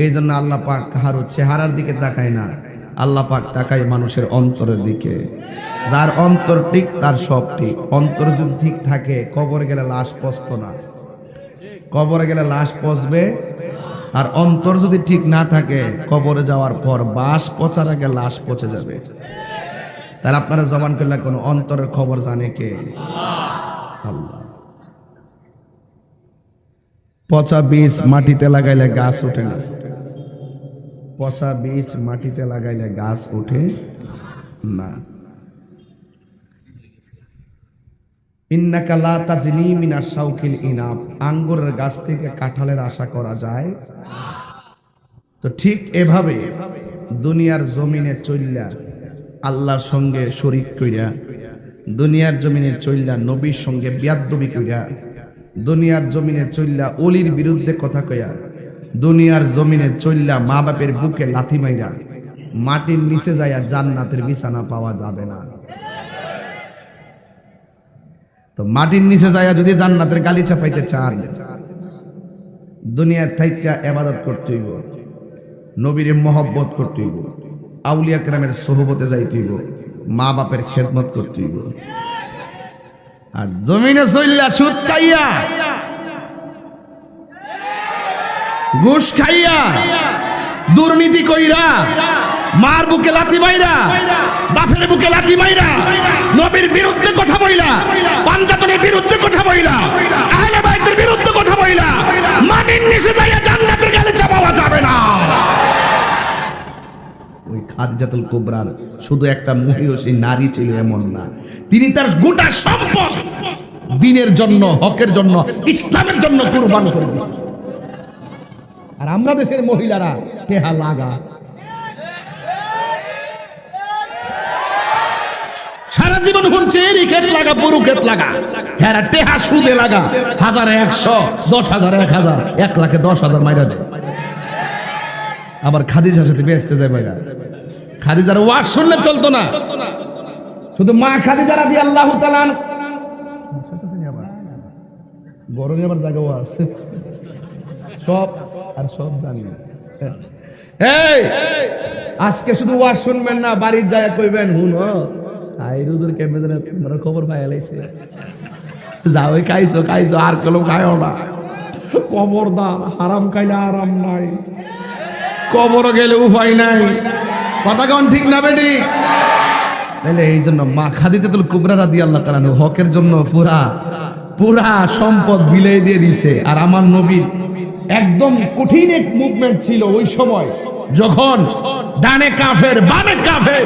এই জন্য আল্লাহ পাক কাহারও চেহারার দিকে তাকায় না। আল্লাহ পাক তাকায় মানুষের অন্তরের দিকে। যার অন্তর ঠিক, তার সব ঠিক। অন্তর যদি ঠিক থাকে, কবর গেলে লাশ পচত না। কবরে গেলে লাশ পচবে। আর অন্তর যদি ঠিক না থাকে, কবরে যাওয়ার পর বাস পচার আগে লাশ পচে যাবে। তাহলে আপনারা জবান করলে কোন অন্তরের খবর জানে কে? পচা বীজ মাটিতে লাগাইলে গাছ ওঠে না। পচা বীজ মাটিতে লাগাইলে গাছ ওঠে না। ইন্নাকা লা তাজনি মিনাশ শাউকিল ইনাব। আঙ্গুরের গাছ থেকে কাঁঠালের আশা করা যায়। তো ঠিক এভাবে দুনিয়ার জমিনে চইল্লা আল্লাহর সঙ্গে শরিক কইরা, দুনিয়ার জমিনে চইল্লা নবীর সঙ্গে বিয়াদ্দবি কইরা, দুনিয়ার জমিনে চইল্লা অলির বিরুদ্ধে কথা কইয়া দুনিয়ার জমিনে চইল্লা মা বাপের বুকে লাথি মাইরা মাটির নিচে যাইয়া জান্নাতের বিছানা পাওয়া যাবে না। তো মাটির নিচে যাইয়া যদি জান্নাতের গালি চাপাইতে চান দুনিয়ার থাইকা এবাদত করতে হইব, নবীর মহব্বত করতে হইব, আউলিয়া কেরামের সোহবতে যাইতে হইব, মা বাপের খেদমত করতে হইব। আর জমিনে চইল্লা সুদ খাইয়া ঘুষ খাইয়া দুর্নীতি কইরা, মার বুকে লাথি মাইরা, বাপের বুকে লাথি মাইরা, নবীর বিরুদ্ধে কথা বইলা, পাঞ্জাতনের বিরুদ্ধে কথা বইলা, আহলে বাইতের বিরুদ্ধে কথা বইলা মাটির নিচে যাইয়া জান্নাতের গেলে চাপাওয়া যাবে না। ওই খাদিজাতুল কুবরার শুধু একটা মহিষী, নারী ছিল এমন না। তিনি তার গোটা সম্পদ দিনের জন্য, হকের জন্য, ইসলামের জন্য কুরবান করে দিয়েছেন। আর আমরা দেশের মহিলারা কেহা লাগা। সারা জীবন শুনছে এরই ক্ষেত লাগা, বড়ু ক্ষেত লাগা। হ্যাঁ টেহা সুদে লাগা। হাজারে একশো, দশ হাজার, এক হাজার, এক লাখে দশ হাজার মাইরা দেয়। আবার খাদিজার সাথে বেসতে যায় ভাইয়া খাদিজার ওয়াজ শুনলে চলতো না। শুধু মা খাদিজারা দিয়ে আল্লাহ তালান গরমে আবার জায়গা ওয়াজ। সব আর সব জানি। এই! আজকে শুধু ওয়াজ শুনবেন না বাড়ির যায় কইবেন হুন আই রুজুর কেমনে জানে তোমরা খবর পাই লাইছে। যাও খাইছো খাইছো আর কলম খাইও না। খবরদার হারাম খাইলে আরাম নাই। কবর গেলে উপায় নাই। কথা কন ঠিক না বেটি? তাহলে এই জন্য মা খাদিজাতুল কুবরা রাদি আল্লাহ তাআলা হকের জন্য পুরা পুরা সম্পদ বিলে দিয়ে দিছে। আর আমার নবীর একদম কঠিন এক মুভমেন্ট ছিল ওই সময়। যখন ডানে কাফের, বামে কাফের,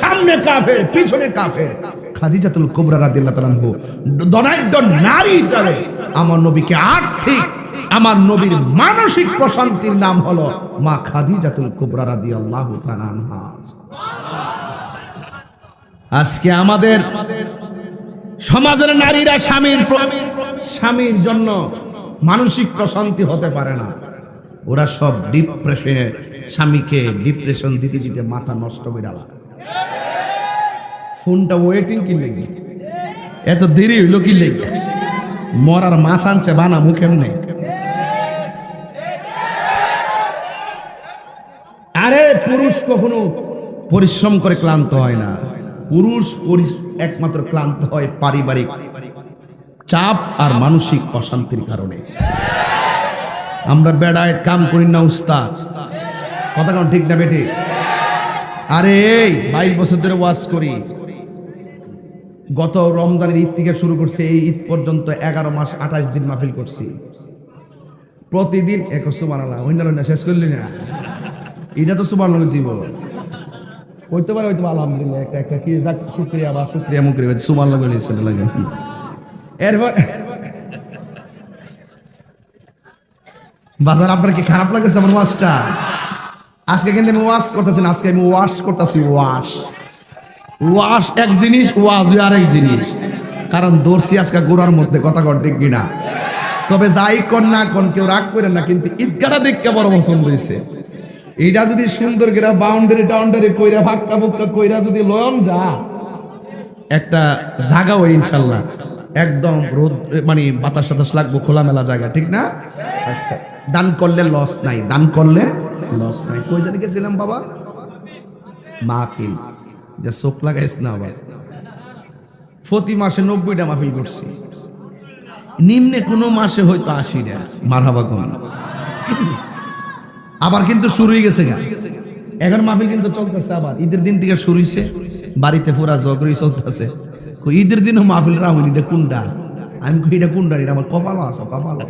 সামনে কাফের, পিছনে কাফের। খাদিজাতুল কুবরা রাদিয়াল্লাহু তাআলা দনাঢ্য নারী হিসাবে আমার নবীকে আর্থিক, আমার নবীর মানসিক প্রশান্তির নাম হলো মা খাদিজাতুল কুবরা রাদিয়াল্লাহু তাআলা আনহা। আজকে আমাদের সমাজের নারীরা স্বামীর স্বামীর জন্য মানসিক প্রশান্তি হতে পারে না। ওরা সব ডিপ্রেশনে স্বামীকে ডিপ্রেশন দিতে দিতে মাথা নষ্ট করে আলা। ফোনটা ওয়েটিং কি লেগে? এত দেরি হইল কি লেগে? মরার মাছ আনছে বানা, মুখে নেই আরে পুরুষ কখনো পরিশ্রম করে ক্লান্ত হয় না। পুরুষ একমাত্র ক্লান্ত হয় পারিবারিক চাপ আর মানসিক অশান্তির কারণে। আমরা বেড়ায় কাম করি না উস্তাদ। কথা কারণ ঠিক না বেটে? আরে বাইশ বছর ধরে ওয়াজ করি। গত রমজানের ঈদ থেকে শুরু করছে, এই ঈদ পর্যন্ত এগারো মাস আঠাশ দিন মাহফিল করছি। প্রতিদিন এক সুবান আল্লাহ না শেষ করলি না? এটা তো সুবান দিব হইতে পারে, হইতে আলহামদুলিল্লাহ, একটা একটা কি যাক শুক্রিয়া বা শুক্রিয়া মুক্রিয়া সুবান লাগে সেটা লাগে এরপর বাজার আপনার কি খারাপ লাগেছে আমার ওয়াশটা? আজকে কিন্তু আমি ওয়াশ করতেছি না, আজকে আমি ওয়াশ করতেছি ওয়াশ ওয়াশ এক জিনিস ওয়াজ আরেক জিনিস। কারণ দর্শি আজকে গোড়ার মধ্যে, কথা কর ঠিক কিনা? তবে যাই কর না কোন কেউ রাগ করে না, কিন্তু ঈদগাটা দেখতে বড় পছন্দ হয়েছে। এইটা যদি সুন্দর করে বাউন্ডারি টাউন্ডারি কইরা ফাক্কা ফুক্কা কইরা যদি লয়ন যা একটা জায়গা ওই ইনশাল্লাহ। একদম রোদ মানে বাতাস সাতাস লাগবো, খোলামেলা জায়গা, ঠিক না। দান করলে লস নাই, দান করলে লস নাই। কই জানি গেছিলাম বাবা? মাহফিল। যা চোখ লাগাইস না আবার প্রতি মাসে নব্বইটা মাহফিল করছি। নিম্নে কোনো মাসে হয়তো আশিটা। মারহাবা কোন? আবার কিন্তু শুরু হয়ে গেছে এখন মাহফিল কিন্তু চলতেছে আবার। ঈদের দিন থেকে শুরু হয়েছে বাড়িতে পুরা জগরি চলতেছে। ঈদের দিনও মাহফিল রাহুল এটা কোনটা? আমি এটা কোনটা এটা আমার কপালও আছে, কপালও।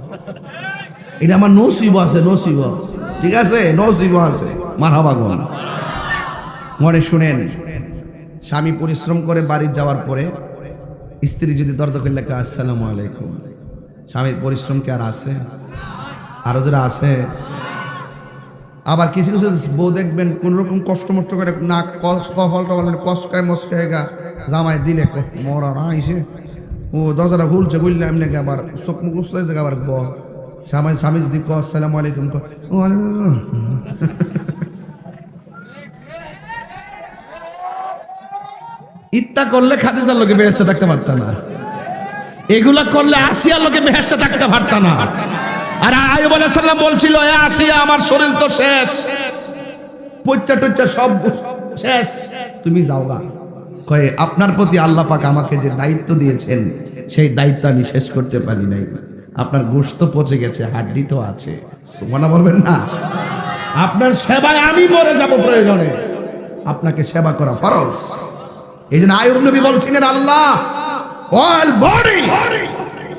এটা আমার নসিব আছে নসিব ঠিক আছে? নসিব আছে। মারহাবা কোন মনে শুনেন, স্বামী পরিশ্রম করে বাড়ি যাওয়ার পরে স্ত্রী যদি দরজা করলে আসসালামু আলাইকুম। স্বামীর পরিশ্রম কি আর আছে? আরও যারা আছে? আবার কিছু কিছু বউ দেখবেন কোন রকম কষ্ট মষ্ট করে না কফল টফল কসকায় মস্কায় গা জামাই দিলে মরা না এসে ও দরজাটা খুলছে, খুললে এমনি আবার চোখ মুখ হয়েছে আবার ব স্বামী স্বামী যদি ক আসসালামু আলাইকুম ক ইত্যা করলে খাদিজার লোকে বেহেস্তে থাকতে পারত না। এগুলা করলে আসিয়ার লোকে বেহেস্তে থাকতে পারত না। আর আয়ুব আলাইহিস সালাম বলছিল আমার শরীর তো শেষ। পচ্চা টচ্চা সব শেষ। তুমি যাও গা। কয়ে, আপনার প্রতি আল্লাহ পাক আমাকে যে দায়িত্ব দিয়েছেন, সেই দায়িত্ব আমি শেষ করতে পারি নাই। আপনার গোশত পচে গেছে, হাড্ডি তো আছে। সুবহানা বলবেন না? আপনার সেবায় আমি মরে যাব প্রয়োজনে। আপনাকে সেবা করা ফরজ। এই জন্য আয়ুব নবী বলছিলেন, আল্লাহ অল বডি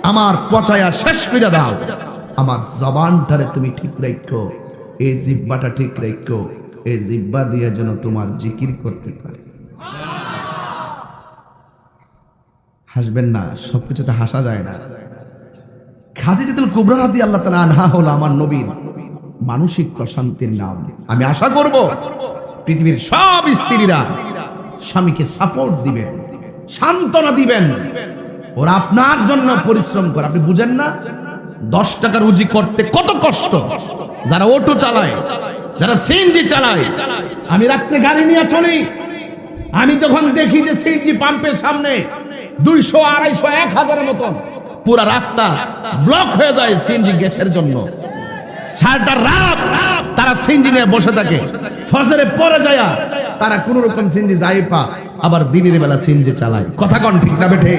আমার পচায়া শেষ করে দাও। আমার জবানটারে তুমি ঠিক রাখো। এই জিব্বাটা ঠিক রাখো। এই জিব্বা দিয়ে যেন তোমার জিকির করতে পারে। হাসবেন না, সবকিছুতে হাসা যায় না। খাদিজাতুল কুবরা রাদি আল্লাহ তাআলা আনহা হলো আমার নবীর মানসিক প্রশান্তির নাম। আমি আশা করব পৃথিবীর সব স্ত্রীরা স্বামীকে সাপোর্ট দিবেন, সান্ত্বনা দিবেন। ওরা আপনার জন্য পরিশ্রম করে। আপনি বুঝেন না? দশ টাকা রুজি করতে কত কষ্ট? যারা অটো চালায়, যারা সিএনজি চালায়, আমি রাত্রে গাড়ি নিয়ে চলি। আমি যখন দেখি যে সিএনজি পাম্পের সামনে দুইশো, আড়াইশো, এক হাজারের মতন পুরা রাস্তা ব্লক হয়ে যায় সিএনজি গ্যাসের জন্য। সারাটা রাত তারা সিএনজি নিয়ে বসে থাকে। ফজরে পরে যায় তারা কোন রকম সিএনজি যাই পা আবার দিনের বেলা সিএনজি চালায়। কথা কন ঠিক না বেঠে?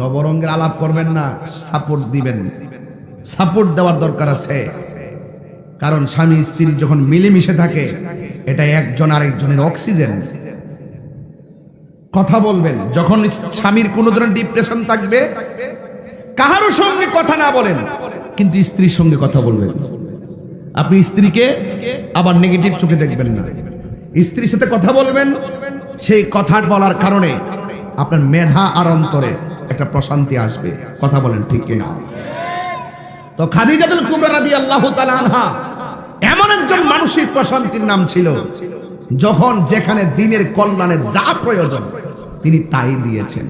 নবরঙ্গের আলাপ করবেন না সাপোর্ট দিবেন। সাপোর্ট দেওয়ার দরকার আছে। কারণ স্বামী স্ত্রী যখন মিলেমিশে থাকে, এটা একজন আরেকজনের অক্সিজেন কথা বলবেন, যখন স্বামীর কোনো ধরনের ডিপ্রেশন থাকবে, কাহারও সঙ্গে কথা না বলেন, কিন্তু স্ত্রীর সঙ্গে কথা বলবেন। আপনি স্ত্রীকে আবার নেগেটিভ চোখে দেখবেন না। স্ত্রীর সাথে কথা বলবেন, সেই কথা বলার কারণে আপনার মেধা আর অন্তরে একটা প্রশান্তি আসবে। কথা বলেন ঠিক কিনা? তো খাদিজাতুল কুবরা রাদিয়াল্লাহু তাআলা আনহা এমন একজন মানসিক প্রশান্তির নাম ছিল, যখন যেখানে দিনের কল্যাণের যা প্রয়োজন তিনি তাই দিয়েছেন।